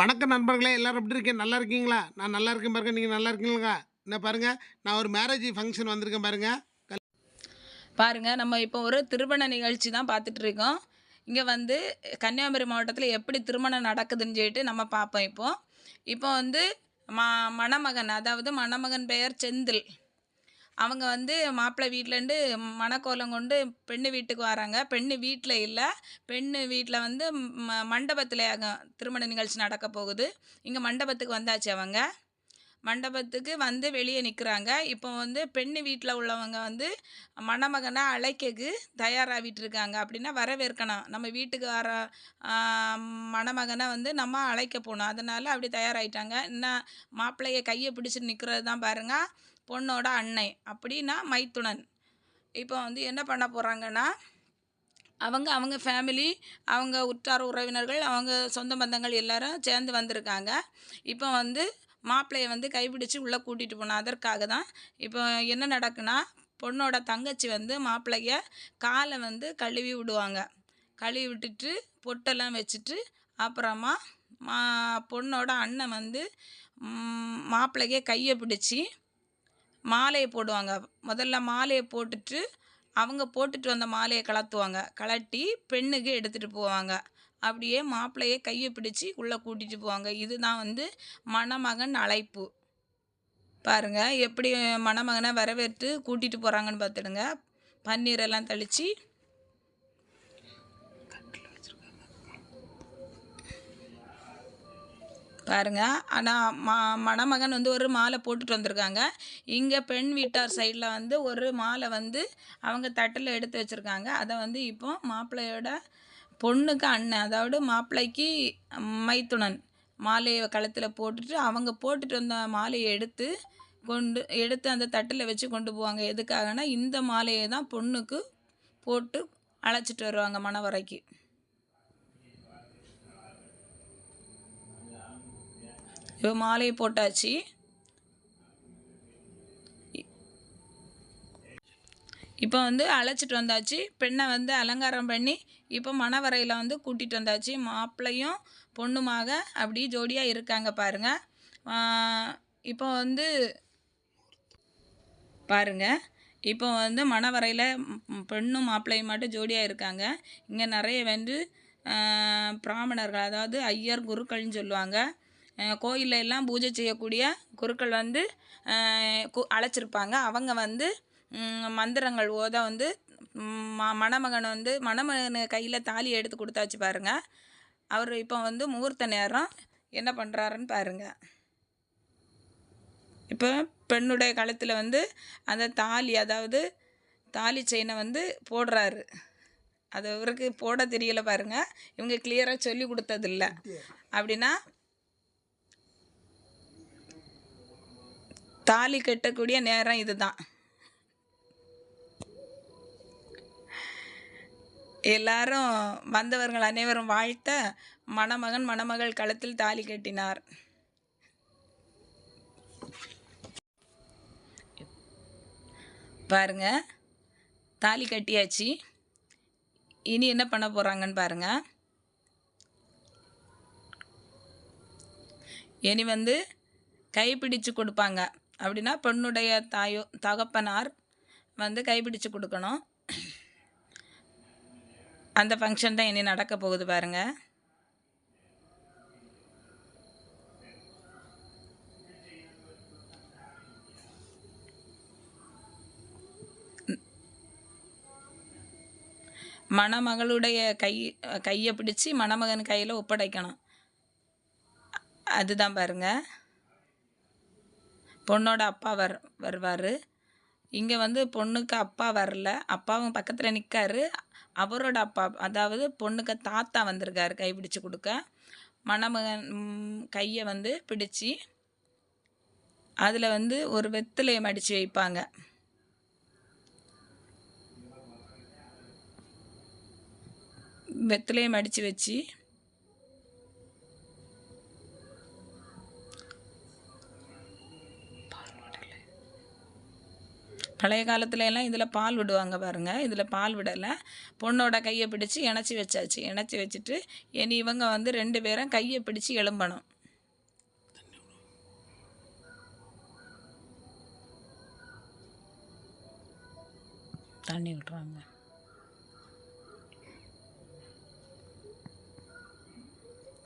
வணக்கம் நண்பர்களே எல்லாரும் எப்படி இருக்கேன் நல்லா இருக்கீங்களா? நான் நல்லா இருக்கேன் பாருங்க. நீங்கள் நல்லா இருக்கீங்களா? என்ன பாருங்க. நான் ஒரு மேரேஜ் ஃபங்க்ஷன் வந்திருக்கேன் பாருங்க. பாருங்க நம்ம இப்போ ஒரு திருமண நிகழ்ச்சி தான் பார்த்துட்டு இருக்கோம். இங்கே வந்து கன்னியாகுமரி மாவட்டத்தில் எப்படி திருமணம் நடக்குதுன்னு சொல்லிட்டு நம்ம பார்ப்போம் இப்போ. இப்போ வந்து ம மணமகன் அதாவது மணமகன் பெயர் செந்தில். அவங்க வந்து மாப்பிள்ளை வீட்டிலேருந்து மணக்கோலம் கொண்டு பெண்ணு வீட்டுக்கு வராங்க. பெண்ணு வீட்டில் இல்லை. பெண்ணு வீட்டில் வந்து ம மண்டபத்தில் திருமண நிகழ்ச்சி நடக்க போகுது. இங்கே மண்டபத்துக்கு வந்தாச்சு அவங்க. மண்டபத்துக்கு வந்து வெளியே நிற்கிறாங்க இப்போ வந்து பெண்ணு வீட்டில் உள்ளவங்க வந்து மணமகனை அழைக்கக்கு தயாராகிட்டு இருக்காங்க அப்படின்னா வரவேற்கணும். நம்ம வீட்டுக்கு வர மணமகனை வந்து நம்ம அழைக்க போகணும். அதனால் அப்படி தயாராகிட்டாங்க இன்னும் மாப்பிள்ளைய கையை பிடிச்சிட்டு நிற்கிறது தான் பாருங்கள் பொண்ணோட அன்னை அப்படின்னா மைத்துனன். இப்போ வந்து என்ன பண்ண போகிறாங்கன்னா அவங்க அவங்க ஃபேமிலி அவங்க உற்றார் உறவினர்கள் அவங்க சொந்த பந்தங்கள் எல்லாரும் சேர்ந்து வந்திருக்காங்க. இப்போ வந்து மாப்பிள்ளையை வந்து கைப்பிடிச்சு உள்ளே கூட்டிகிட்டு போனோம் அதற்காக தான் இப்போ என்ன நடக்குன்னா பொண்ணோட தங்கச்சி வந்து மாப்பிள்ளைய காலை வந்து கழுவி விடுவாங்க. கழுவி விட்டுட்டு பொட்டெல்லாம் வச்சுட்டு அப்புறமா மா பொண்ணோட அண்ணன் வந்து ம், மாப்பிள்ளைய கையை பிடிச்சி மாலையை போடுவாங்க. முதல்ல மாலையை போட்டுட்டு அவங்க போட்டுட்டு வந்த மாலையை கலத்துவாங்க. கலட்டி பெண்ணுக்கு எடுத்துகிட்டு போவாங்க. அப்படியே மாப்பிள்ளையை கையை பிடிச்சி உள்ளே கூட்டிகிட்டு போவாங்க. இதுதான் வந்து மணமகன் அழைப்பு. பாருங்கள் எப்படி மணமகனை வரவேற்று கூட்டிகிட்டு போகிறாங்கன்னு பார்த்துடுங்க. பன்னீரெல்லாம் தெளித்து பாருங்கள் ஆனால் ம மணமகன் வந்து ஒரு மாலை போட்டுட்டு வந்திருக்காங்க. இங்கே பெண் வீட்டார் சைடில் வந்து ஒரு மாலை வந்து அவங்க தட்டில் எடுத்து வச்சுருக்காங்க. அதை வந்து இப்போ மாப்பிள்ளையோட பொண்ணுக்கு அண்ணன் அதாவது மாப்பிள்ளைக்கு மைத்துணன் மாலையை களத்தில் போட்டுட்டு அவங்க போட்டுட்டு வந்த மாலையை எடுத்து கொண்டு எடுத்து அந்த தட்டில் வச்சு கொண்டு போவாங்க. எதுக்காகனா இந்த மாலையை தான் பொண்ணுக்கு போட்டு அழைச்சிட்டு வருவாங்க மணவரைக்கு. இப்போ மாலையை போட்டாச்சு. இப்போ வந்து அழைச்சிட்டு வந்தாச்சு. பெண்ணை வந்து அலங்காரம் பண்ணி இப்போ மணவரையில் வந்து கூட்டிகிட்டு வந்தாச்சு. மாப்பிள்ளையும் பொண்ணுமாக அப்படி ஜோடியாக இருக்காங்க பாருங்க. இப்போ வந்து பாருங்க. இப்போ வந்து மணவரையில் பெண்ணும் மாப்பிள்ளையும் மட்டும் ஜோடியாக இருக்காங்க. இங்கே நிறைய வந்து பிராமணர்கள் அதாவது ஐயர் குருக்கள்னு சொல்லுவாங்க. கோயில்ல எல்லாம் பூஜை செய்யக்கூடிய குருக்கள் வந்து கு- அழைச்சிருப்பாங்க. அவங்க வந்து மந்திரங்கள் ஓத வந்து ம், மணமகன் வந்து மணமகன் கையில் தாலி எடுத்து கொடுத்தாச்சு பாருங்க. அவர் இப்போ வந்து முகூர்த்த நேரம் என்ன பண்ணுறாருன்னு பாருங்க. இப்போ பெண்ணுடைய கழுத்தில் வந்து அந்த தாலி அதாவது தாலி செயினை வந்து போடுறாரு. அது அவருக்கு போட தெரியல பாருங்க. இவங்க கிளியராக சொல்லி கொடுத்ததில்ல. அப்படின்னா தாலி கட்டக்கூடிய நேரம் இதுதான். எல்லாரும் வந்தவர்கள் அனைவரும் வாழ்த்த மணமகன் மணமகள் களத்தில் தாலி கட்டினார். பாருங்க தாலி கட்டியாச்சு. இனி என்ன பண்ண போகிறாங்கன்னு பாருங்க. இனி வந்து கைப்பிடிச்சு கொடுப்பாங்க. அப்படின்னா பெண்ணுடைய தாயோ தகப்பனார் வந்து கைப்பிடிச்சு கொடுக்கணும். அந்த ஃபங்க்ஷன் தான் இனி நடக்க போகுது பாருங்க. மணமகளுடைய கை கையை பிடிச்சி மணமகன் கையில் ஒப்படைக்கணும். அதுதான் பாருங்கள் பொண்ணோட அப்பா வர் வருவார். இங்கே வந்து பொண்ணுக்கு அப்பா வரல. அப்பாவும் பக்கத்தில் நிற்காரு அவரோட அப்பா அதாவது பொண்ணுக்கு தாத்தா வந்திருக்காரு கை பிடிச்சி கொடுக்க. மணமகன் கையை வந்து பிடிச்சி அதில் வந்து ஒரு வெத்திலையை மடித்து வைப்பாங்க. வெத்திலையை மடித்து வச்சு பழைய காலத்துல எல்லாம் இதில் பால் விடுவாங்க பாருங்க. இதில் பால் விடலை. பொண்ணோட கையை பிடிச்சி இணைச்சி வச்சாச்சு. இணைச்சி வச்சுட்டு இனி இவங்க வந்து ரெண்டு பேரும் கையை பிடிச்சி எழும்பணும். தண்ணி விட்றாங்க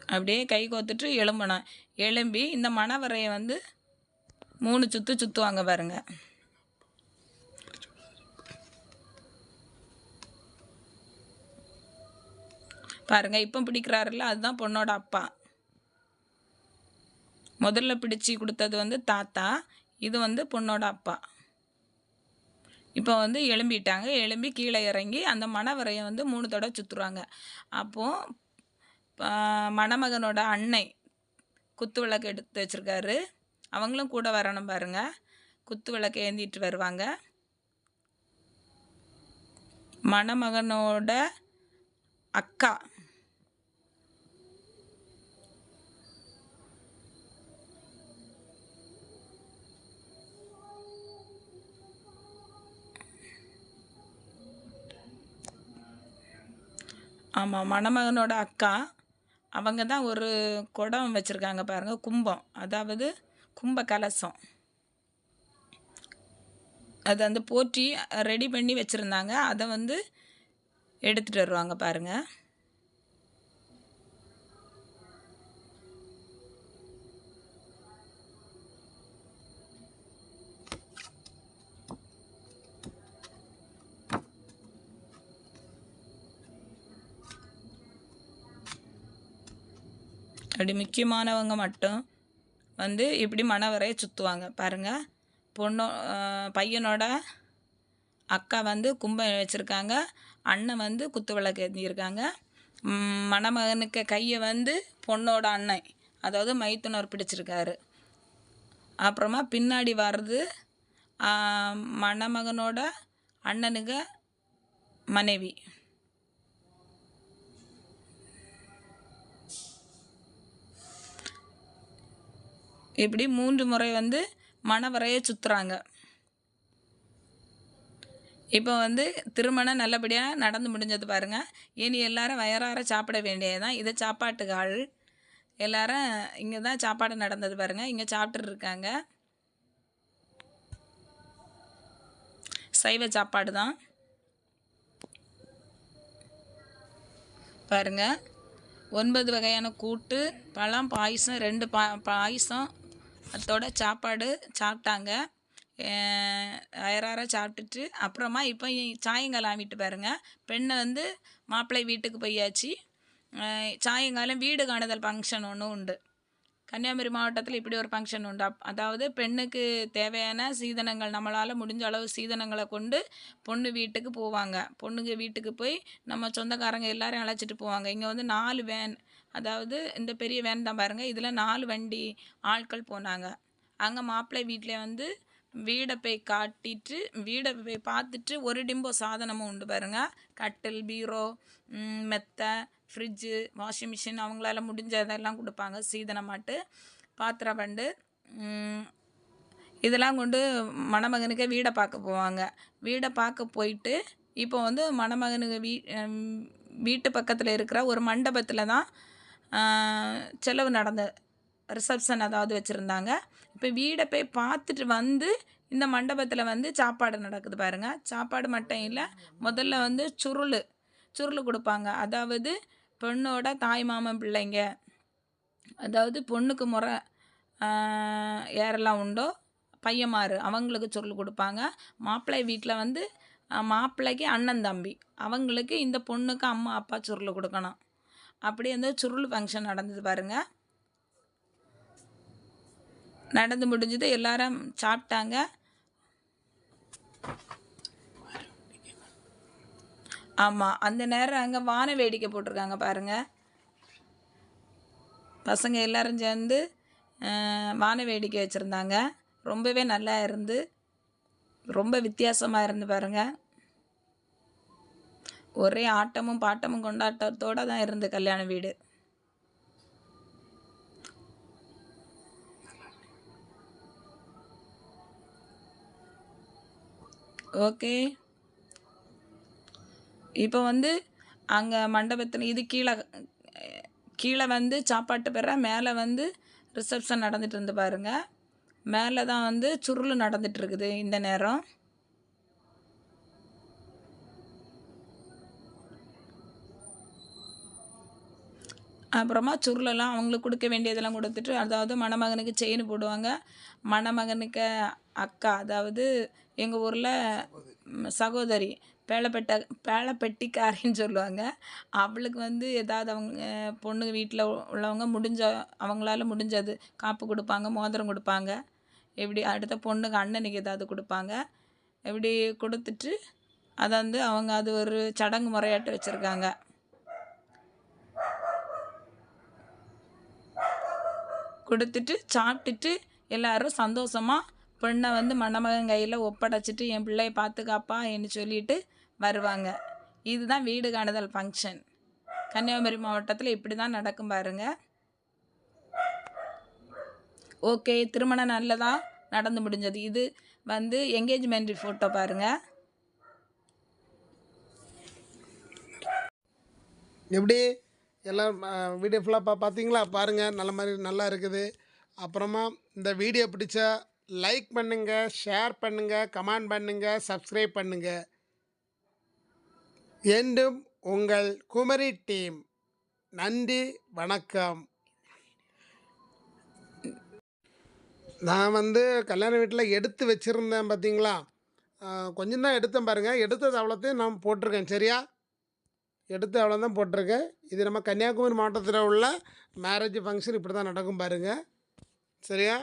அப்படியே கை கோத்துட்டு எழும்பணும். எழும்பி இந்த மணவரையை வந்து மூணு சுற்று சுற்றுவாங்க பாருங்க. பாருங்க இப்போ பிடிக்கிறாருல்ல அதுதான் பொண்ணோட அப்பா. முதல்ல பிடிச்சி கொடுத்தது வந்து தாத்தா இது வந்து பொண்ணோட அப்பா. இப்போ வந்து எழும்பிட்டாங்க எழும்பி கீழே இறங்கி அந்த மணவரையை வந்து மூணு தடவை சுற்றுறாங்க அப்போது மணமகனோட அன்னை குத்து விளக்கு எடுத்து வச்சிருக்காரு. அவங்களும் கூட வரணும் பாருங்கள் குத்து விளக்கு ஏந்திட்டு வருவாங்க. மணமகனோட அக்கா ஆமாம் மணமகனோட அக்கா அவங்க தான் ஒரு குடம் வச்சுருக்காங்க பாருங்கள் கும்பம். அதாவது கும்ப கலசம் அது வந்து போற்றி ரெடி பண்ணி வச்சுருந்தாங்க. அதை வந்து எடுத்துகிட்டு வருவாங்க பாருங்கள் அப்படி முக்கியமானவங்க மட்டும் வந்து இப்படி மணவரையை சுற்றுவாங்க பாருங்கள் பொண்ணோ பையனோட அக்கா வந்து கும்பம் வச்சுருக்காங்க. அண்ணன் வந்து குத்து விளக்கு ஏற்றியிருக்காங்க மணமகனுக்கு கையை வந்து பொண்ணோட அண்ணன் அதாவது மைத்துனர் பிடிச்சிருக்காரு. அப்புறமா பின்னாடி வர்றது மணமகனோட அண்ணனுக்கு மனைவி. இப்படி மூன்று முறை வந்து மணவரையை சுற்றுறாங்க இப்போ வந்து திருமணம் நல்லபடியாக நடந்து முடிஞ்சது பாருங்கள் இனி எல்லாரும் வயறார சாப்பிட வேண்டியதுதான். இது சாப்பாட்டுக்காள் எல்லாரும் இங்கே தான் சாப்பாடு நடந்தது பாருங்கள் இங்கே சாப்பிட்டுட்டு இருக்காங்க. சைவ சாப்பாடு தான் பாருங்க. ஒன்பது வகையான கூட்டு பழம் பாயசம் ரெண்டு பா பாயசம் அதோட சாப்பாடு சாப்பிட்டாங்க. வயறார சாப்பிட்டுட்டு அப்புறமா இப்போ சாயங்காலம் வீட்டு பாருங்க. பெண்ணை வந்து மாப்பிள்ளை வீட்டுக்கு போயாச்சு. சாயங்காலம் வீடு காணுதல் ஃபங்க்ஷன் ஒன்று உண்டு. கன்னியாகுமரி மாவட்டத்தில் இப்படி ஒரு ஃபங்க்ஷன் உண்டு. அப் அதாவது பெண்ணுக்கு தேவையான சீதனங்கள் நம்மளால் முடிஞ்ச அளவு சீதனங்களை கொண்டு பொண்ணு வீட்டுக்கு போவாங்க. பொண்ணுங்க வீட்டுக்கு போய் நம்ம சொந்தக்காரங்க எல்லாரையும் அழைச்சிட்டு போவாங்க. இங்கே வந்து நாலு வேன் அதாவது இந்த பெரிய வேன் தான் பாருங்கள் இதில் நாலு வண்டி ஆட்கள் போனாங்க. அங்கே மாப்பிள்ளை வீட்டில் வந்து வீடை போய் காட்டிட்டு வீடை போய் பார்த்துட்டு ஒரு டிம்போ சாதனமும் உண்டு பாருங்க. கட்டில் பீரோ மெத்தை ஃப்ரிட்ஜு வாஷிங் மிஷின் அவங்களால முடிஞ்சதெல்லாம் கொடுப்பாங்க. சீதனமாட்டு பாத்திர பண்டு இதெல்லாம் கொண்டு மணமகனுக்கு வீடை பார்க்க போவாங்க. வீடை பார்க்க போயிட்டு இப்போ வந்து மணமகனுக்கு வீ வீட்டு பக்கத்தில் இருக்கிற ஒரு மண்டபத்தில் தான் செலவு நடந்த ரிசப்ஷன் அதாவது வச்சுருந்தாங்க. இப்போ வீடை போய் பார்த்துட்டு வந்து இந்த மண்டபத்தில் வந்து சாப்பாடு நடக்குது பாருங்கள் சாப்பாடு மட்டும் இல்லை முதல்ல வந்து சுருள் சுருள் கொடுப்பாங்க. அதாவது பெண்ணோட தாய் மாமன் பிள்ளைங்க அதாவது பொண்ணுக்கு முறை ஆஹ், யாரெல்லாம் உண்டோ பையன்மாரு அவங்களுக்கு சுருள் கொடுப்பாங்க. மாப்பிள்ளை வீட்டில் வந்து மாப்பிள்ளைக்கு அண்ணன் தம்பி அவங்களுக்கு இந்த பொண்ணுக்கு அம்மா அப்பா சுருள் கொடுக்கணும். அப்படியே வந்து சுருள் ஃபங்க்ஷன் நடந்தது பாருங்க. நடந்து முடிஞ்சது எல்லாரும் சாப்பிட்டாங்க. ஆமாம் அந்த நேரம் அங்கே வான வேடிக்கை போட்டிருக்காங்க பாருங்க. பசங்க எல்லாரும் சேர்ந்து வான வேடிக்கை வச்சுருந்தாங்க. ரொம்பவே நல்லா இருந்து ரொம்ப வித்தியாசமாக இருந்து பாருங்கள் ஒரே ஆட்டமும் பாட்டமும் கொண்டாட்டத்தோடு தான் இருந்து கல்யாண வீடு. ஓகே. இப்போ வந்து அங்கே மண்டபத்தில் இது கீழே கீழே வந்து சாப்பாட்டு பெற மேலே வந்து ரிசப்ஷன் நடந்துகிட்டு இருந்து பாருங்கள் மேலே தான் வந்து சுருள் நடந்துகிட்ருக்குது இருக்குது இந்த நேரம். அப்புறமா சுருளெல்லாம் அவங்களுக்கு கொடுக்க வேண்டியதெல்லாம் கொடுத்துட்டு அதாவது மணமகனுக்கு செயின் போடுவாங்க. மணமகனுக்கு அக்கா அதாவது எங்கள் ஊரில் சகோதரி பேளப்பட்ட பேளப்பட்டிக்காரின்னு சொல்லுவாங்க. அவளுக்கு வந்து ஏதாவது அவங்க பொண்ணு வீட்டில் உள்ளவங்க முடிஞ்ச அவங்களால முடிஞ்சது காப்பு கொடுப்பாங்க மோதிரம் கொடுப்பாங்க. இப்படி அடுத்த பொண்ணுக்கு அண்ணனுக்கு ஏதாவது கொடுப்பாங்க. இப்படி கொடுத்துட்டு அதை வந்து அவங்க அது ஒரு சடங்கு முறையாட்டு வச்சுருக்காங்க. கொடுத்துட்டு சாப்பிட்டுட்டு எல்லாரும் சந்தோஷமாக பெண்ணை வந்து மணமகன் கையில் ஒப்படைச்சிட்டு என் பிள்ளைய பார்த்துக்காப்பா என்று சொல்லிட்டு வருவாங்க. இதுதான் வீடு காணுதல் ஃபங்க்ஷன் கன்னியாகுமரி மாவட்டத்தில் இப்படி தான் நடக்கும் பாருங்க. ஓகே திருமணம் நல்லதாக நடந்து முடிஞ்சது. இது வந்து என்கேஜ்மெண்ட் ஃபோட்டோ பாருங்கள் எப்படி? எல்லாம் வீடியோ ஃபுல்லாக பா பார்த்தீங்களா பாருங்கள் நல்ல மாதிரி நல்லா இருக்குது. அப்புறமா இந்த வீடியோ பிடிச்சா லைக் பண்ணுங்கள் ஷேர் பண்ணுங்கள் கமெண்ட் பண்ணுங்கள் சப்ஸ்கிரைப் பண்ணுங்கள் என்றும் உங்கள் குமரி டீம் நன்றி வணக்கம். நான் வந்து கல்யாண வீட்டில் எடுத்து வச்சுருந்தேன் பார்த்தீங்களா கொஞ்சம் தான் எடுத்தேன் பாருங்கள் எடுத்தது அவ்வளோத்தையும் நான் போட்டிருக்கேன். சரியா? எடுத்து அவ்வளோ தான் போட்டிருக்கேன். இது நம்ம கன்னியாகுமரி மாவட்டத்தில் உள்ள மேரேஜ் ஃபங்க்ஷன் இப்படி தான் நடக்கும் பாருங்கள் சரியா?